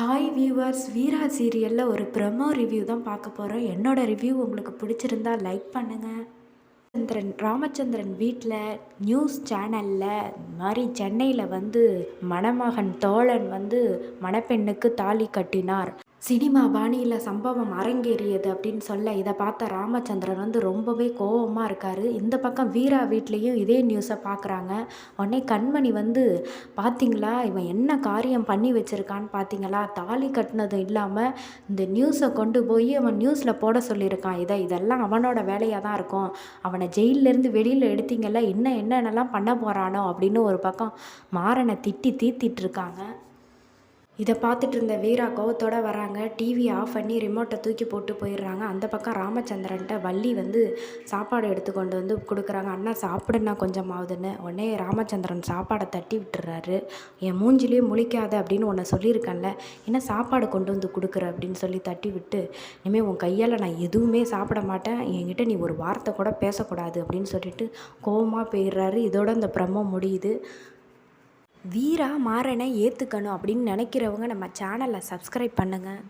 Hi viewers வீரா சீரியலில் ஒரு promo review தான் பார்க்க போகிறோம் என்னோட ரிவ்யூ உங்களுக்கு பிடிச்சிருந்தா லைக் பண்ணுங்கள் சந்திரன் ராமச்சந்திரன் வீட்டில் நியூஸ் சேனலில் இந்த மாதிரி சென்னையில் வந்து மணமகன் தோழன் வந்து மணப்பெண்ணுக்கு தாலி கட்டினார். சினிமா பாணியில் சம்பவம் அரங்கேறியது அப்படின்னு சொல்ல இதை பார்த்த ராமச்சந்திரன் வந்து ரொம்பவே கோபமாக இருக்கார். இந்த பக்கம் வீரா வீட்லேயும் இதே நியூஸை பார்க்குறாங்க. உடனே கண்மணி வந்து பார்த்தீங்களா இவன் என்ன காரியம் பண்ணி வச்சுருக்கான்னு பார்த்தீங்களா தாலி கட்டினதும் இல்லாமல் இந்த நியூஸை கொண்டு போய் அவன் நியூஸில் போட சொல்லியிருக்கான். இதை இதெல்லாம் அவனோட வேலையாக தான் இருக்கும். அவனை ஜெயிலிருந்து வெளியில் எடுத்தீங்கல்ல இன்னும் என்னென்னலாம் பண்ண போகிறானோ அப்படின்னு ஒரு பக்கம் மாறனை திட்டி தீர்த்திட்டு இருக்காங்க. இதை பார்த்துட்டு இருந்த வீரா கோவத்தோட வராங்க. டிவியை ஆஃப் பண்ணி ரிமோட்டை தூக்கி போட்டு போயிடுறாங்க. அந்த பக்கம் ராமச்சந்திரன்ட்ட வள்ளி வந்து சாப்பாடு எடுத்து கொண்டு வந்து கொடுக்குறாங்க. அண்ணா சாப்பிடுண்ணா கொஞ்சமாவதுன்னு. உடனே ராமச்சந்திரன் சாப்பாடை தட்டி விட்டுறாரு. என் மூஞ்சிலேயே முழிக்காத அப்படின்னு உன்னை சொல்லியிருக்கேன்ல. என்ன சாப்பாடு கொண்டு வந்து கொடுக்குற? அப்படின்னு சொல்லி தட்டி விட்டு இனிமேல் உன் கையால் நான் எதுவுமே சாப்பிட மாட்டேன். என்கிட்ட நீ ஒரு வார்த்தை கூட பேசக்கூடாது. அப்படின்னு சொல்லிட்டு கோவமாக போயிடுறாரு. இதோட இந்த பிரம்மம் முடியுது. வீரா மாறனை ஏற்றுக்கணும் அப்படின்னு நினைக்கிறவங்க நம்ம சேனலை சப்ஸ்கிரைப் பண்ணுங்கள்